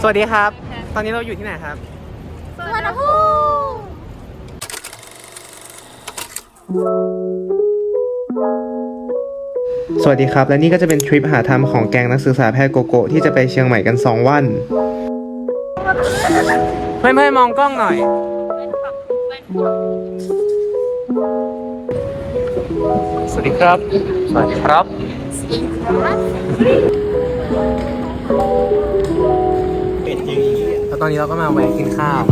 สวัสดีครับ ตอนนี้เราอยู่ที่ไหนครับสวนภูมิสวัสดีครับ และนี่ก็จะเป็นทริปหาธรรมของแกงนักศึกษาแพทย์โกโก้ที่จะไปเชียงใหม่กัน 2 วัน เพื่อนเพื่อนๆมองกล้องหน่อย สวัสดีครับ สวัสดีครับ แล้วตอนนี้เราก็มาแวะกินข้าว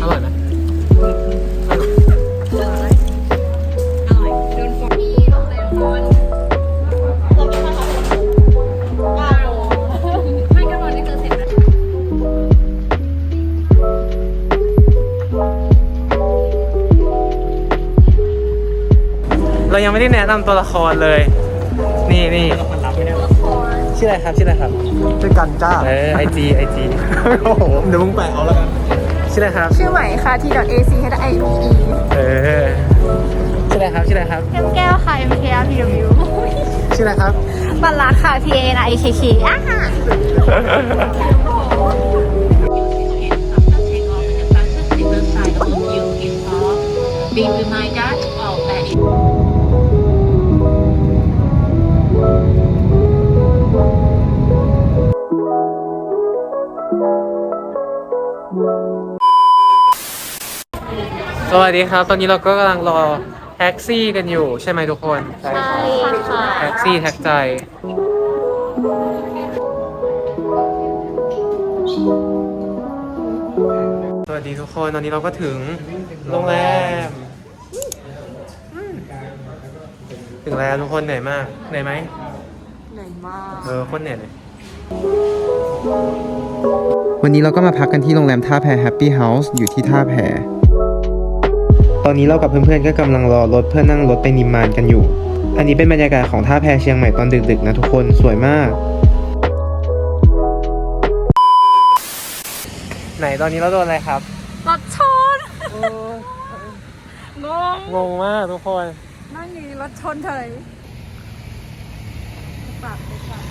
อร่อยไหมเรายังไม่ได้แนะนำตัวละครเลย นี่นี่ชื่ออะไรครับชื่ออะไรครับด้วยกันจ้าเออไอจีไอจีโอ้โหเดี๋ยวมึงแปะเอาแล้วกันชื่ออะไรครับชื่อใหม่ค่ะ T A C H I V E เออชื่ออะไรครับชื่ออะไรครับแก้มแก้วค่ะ M K R P W ชื่ออะไรครับบัลลักค่ะ P A N I K K อะ Be reminded of สวัสดีครับ ตอนนี้เราก็กำลังรอแท็กซี่กันอยู่ใช่ไหมทุกคนใช่ค่ะแท็กซี่แท็กใจสวัสดีทุกคนตอนนี้เราก็ถึงโรงแรมอืมถึงแล้วทุกคนเหนื่อยมากเหนื่อยไหมเหนื่อยมากเออโคนเหนื่อยเลยวันนี้เราก็มาพักกันที่โรงแรมท่าแพแฮปปี้เฮาส์อยู่ที่ท่าแพต อนนี้เรากับเพื่อนๆก็กำลังรอรถเพื่อนั่งรถไปนิมมานกันอยู่ อันนี้เป็นบรรยากาศของท่าแพเชียงใหม่ตอนดึกๆนะทุกคนสวยมาก ไหนตอนนี้เราโดนอะไรครับรถชนงงงงมากทุกคนนั่งอยู่รถชนเฉยปากไปปาก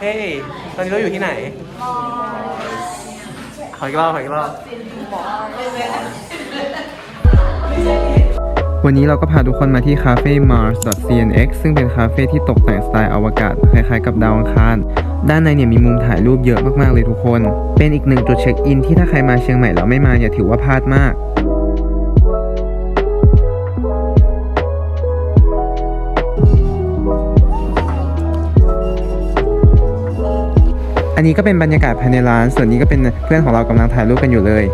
เฮ้ยตอนนี้เราอยู่ที่ไหน ขออีกรอบขออีกรอบวันนี้เราก็พาทุกคนมาที่คาเฟ่ mars.cnx ซึ่งเป็นคาเฟ่ที่ตกแต่งสไตล์อวกาศคล้ายๆกับดาวอังคาร ด้านในเนี่ยมีมุมถ่ายรูปเยอะมากๆเลยทุกคน เป็นอีกหนึ่งจุดเช็คอินที่ถ้าใครมาเชียงใหม่แล้วไม่มาอย่าถือว่าพลาดมาก อันนี้ก็เป็นบรรยากาศภายในร้าน ส่วนนี้ก็เป็นเพื่อนของเรากำลังถ่ายรูปกันอยู่เลย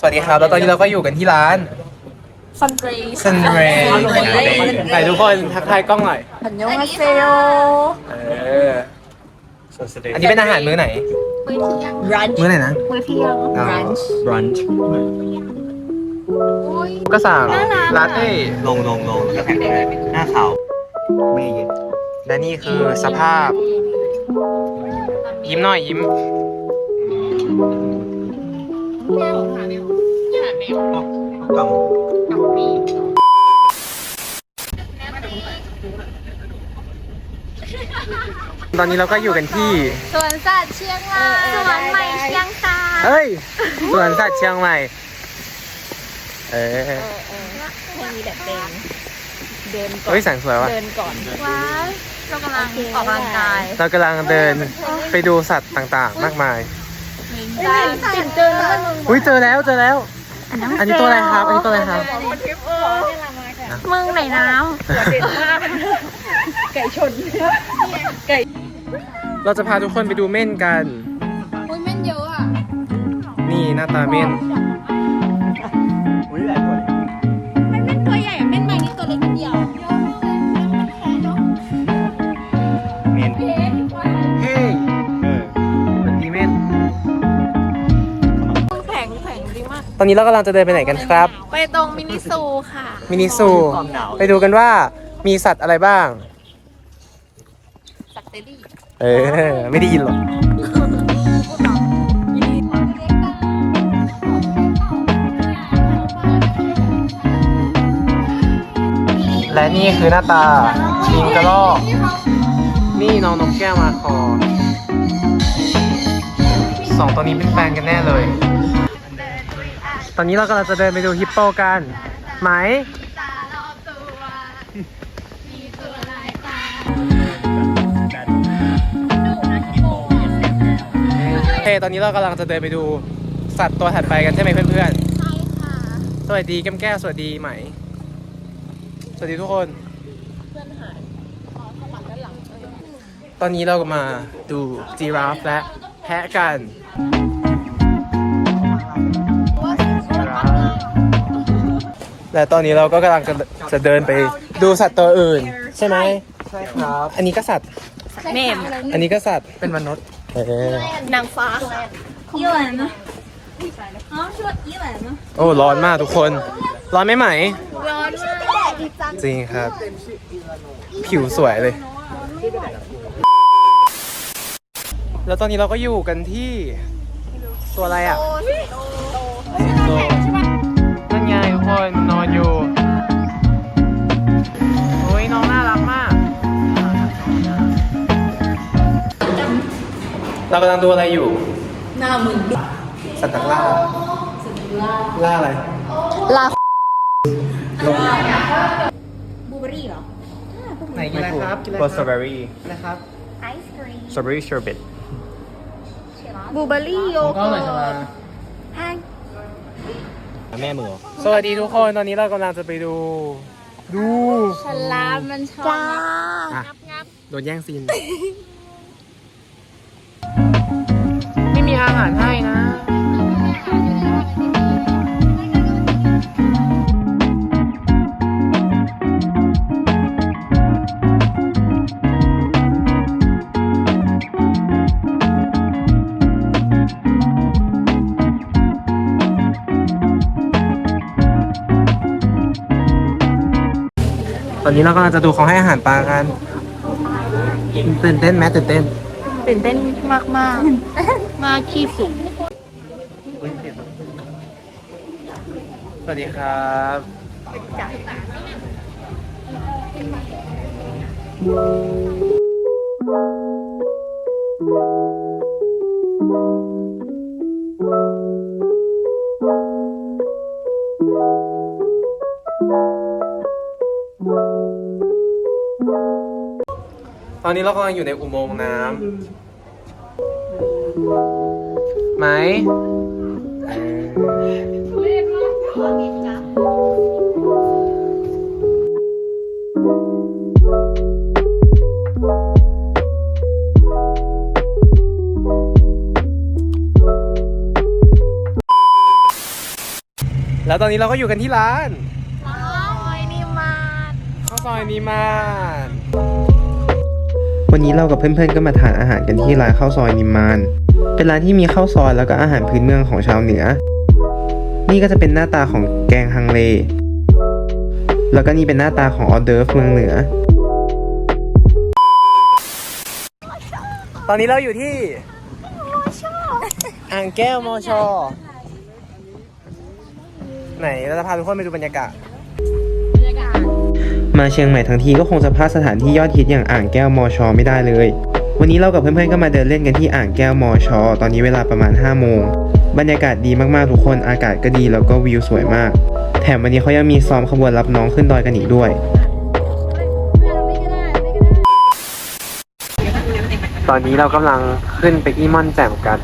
สวัสดีครับ แล้วตอนนี้เราก็อยู่กันที่ร้านซันเรย์ซันเรย์ไหนทุกคนทักทายกล้องหน่อยพันยงอาเซโยเอออันนี้เป็นอาหารมื้อไหนรันช์มื้อไหนนะมื้อเที่ยงรันช์ brunch ก็สั่งลาเต้ลงลงลงแล้วก็แข่งเลยหน้าขาวไม่เย็นและนี่คือสภาพ ยิ้มหน่อยยิ้มกำ ตอนนี้เราก็อยู่กันที่สวนสัตว์เชียงรายสวนใหม่เชียงคานเฮ้ยสวนสัตว์เชียงใหม่ เออให้มีแบบเดินเดินก่อนเฮ้ยแสงสวยว่ะเดินก่อนว้าวเรากำลังออกกำลังกายเรากำลังเดินไปดูสัตว์ต่างๆ มากมายติดเจอแล้วอุ้ยเจอแล้วเจอแล้ว อันนี้ตัวอะไรครับ อันนี้ตัวอะไรครับ มึงไหนน้เราจะพาทุกคนไปดูเม่นกันำอุ้ยแม่นเยอะอะ นี่หน้าตาเม่นอุ้ย ตอนนี้เรากำลังจะเดินไปไหนกันครับ ไปตรงมินิซูค่ะ มินิซูไปดูกันว่ามีสัตว์อะไรบ้าง สักเตอรี่ เออ ไม่ได้ยินหรอกและนี่คือหน้าตาลิงกระรอกนี่น้องนกแก้วมาคอสองตัวนี้เป็นแฟนกันแน่เลย ตอนนี้เรากำลังจะเดินไปดูฮิปโปกันไหมโอเคตอนนี้เรากำลังจะเดินไปดูสัตว์ตัวถัดไปกันใช่ไหมเพื่อนๆใช่ค่ะสวัสดีแก้มแก้วสวัสดีไหม สวัสดีทุกคนตอนนี้เราก็มาดูจีราฟและแพะกัน และตอนนี้เราก็กำลังจะเดินไปดูสัตว์ตัวอื่น ใช่ไหมใช่ครับ อันนี้ก็สัตว์เมมอันนี้ก็สัตว์เป็นมนุษย์นางฟ้าอีแหวนนะอ๋อชื่อแหวนนะโอ้ร้อนมากทุกคน ร้อนไหมไหม ร้อนมากจริงครับ ผิวสวยเลย แล้วตอนนี้เราก็อยู่กันที่ตัวอะไรอะ กำลังดูอะไรอยู่ หน้ามึนสัตว์ต่างล่าล่าอะไร ลาบูเบอรี่เหรอไหนกินอะไรครับกินอะไรโบคสตรอเบรับอรี่นะครับไอศครีมสตรอเบอรี่เชอร์เบตบูเบอรี่โยก็เกิหน่อยจะมาร์ตแม่มือสวัสดีทุกคนตอนนี้เรากำลังจะไปดู ดูฉลามมันชอบจ้าอะโดนแย่งซีน อาหารให้นะ ตอนนี้เรากำลังจะดูเขาให้อาหารปลากันตื่นเต้นไหมตื่นเต้น ตื่นเต้นมากมากมากที่สุด สวัสดีครับตอนนี้เรากำลังอยู่ในอุโมงค์น้ำ ไหมเออแล้วตอนนี้เราก็อยู่กันที่ร้านโอ้ยนี่มาข้าวซอยนิมาน วันนี้เรากับเพื่อนๆก็มาทานอาหารกันที่ร้านข้าวซอยนิมาน เป็นร้านที่มีข้าวซอยแล้วก็อาหารพื้นเมืองของชาวเหนือ นี่ก็จะเป็นหน้าตาของแกงฮังเล แล้วก็นี่เป็นหน้าตาของออเดิร์ฟเมืองเหนือ ตอนนี้เราอยู่ที่อ่างแก้วมอชอไหนเราจะพาทุกคนไปดูบรรยากาศ มาเชียงใหม่ทั้งทีก็คงจะพลาดสถานที่ยอดฮิตอย่างอ่างแก้วมอชอไม่ได้เลย วันนี้เรากับเพื่อนๆก็มาเดินเล่นกันที่อ่างแก้วมอชอตอนนี้เวลาประมาณ5โมงบรรยากาศดีมากๆทุกคนอากาศก็ดีแล้วก็วิวสวยมาก แถมวันนี้เขายังมีซ้อมขบวนรับน้องขึ้นดอยกันอีกด้วย ตอนนี้เรากำลังขึ้นไปที่ม่อนแจ่มกัน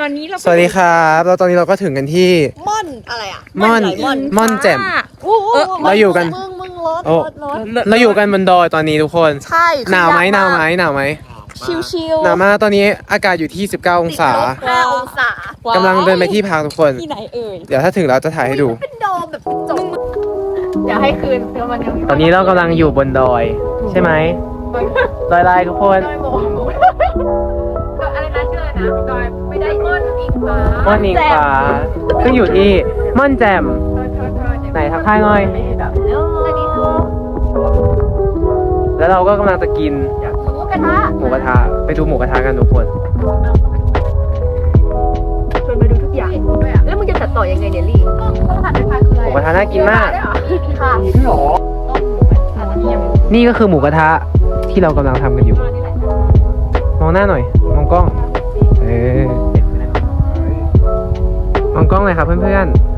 ตอนนี้เราสวัสดีครับแล้วตอนนี้เราก็ถึงกันที่ม่ อนอะไรอะม่อนม่อนแจ่มโอ้โหเราอยู่กัน มึงมึงรถโอ้ รถรถเราอยู่กันบนดอยตอนนี้ทุกคน ใช่หนาวไหมหนาวไหมหนาวไหมชิวชิวหนาวมากตอนนี้อากาศอยู่ที่ 19 องศาห้าองศากำลังเดินไปที่พักทุกคน ที่ไหนเอ่ย เดี๋ยวถ้าถึงเราจะถ่ายให้ดู เป็นโดมแบบจบเดี๋ยวให้คืนเดี๋ยวมันยังตอนนี้เรากำลังอยู่บนดอย ใช่ไหมดอยลายทุกคนดอยโบอะไร นะชื่ออะไรนะดอยไม่ได้ม่อนอีกม่อนอิงฟ้าซึ่งอยู่ที่ม่อนแจ่มไหนทักทายหน่อยแล้วเราก็กำลังจะกินหมูกระทะหมูกระทะไปดูหมูกระทะกันทุกคนชวนไปดูทุกอย่างแล้วมึงจะตัดต่อยังไงเนี่ยลี่ต้องหันไปทางคือหมูกระทะน่ากินมากค่ะนี่ก็คือหมูกระทะที่เรากำลังทำกันอยู่ มองหน้าหน่อย มองกล้อง มองกล้อยครับเพื่อนๆ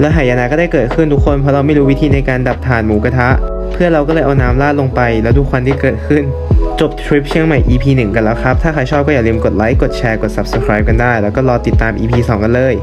และหายนะก็ได้เกิดขึ้นทุกคนเพราะเราไม่รู้วิธีในการดับถ่านหมูกระทะ เพื่อนเราก็เลยเอาน้ำราดลงไป แล้วดูควันที่เกิดขึ้น จบทริปเชียงใหม่ EP 1 กันแล้วครับ ถ้าใครชอบก็อย่าลืมกดไลค์ กดแชร์ กด Subscribe กันได้ แล้วก็รอติดตาม EP 2 กันเลย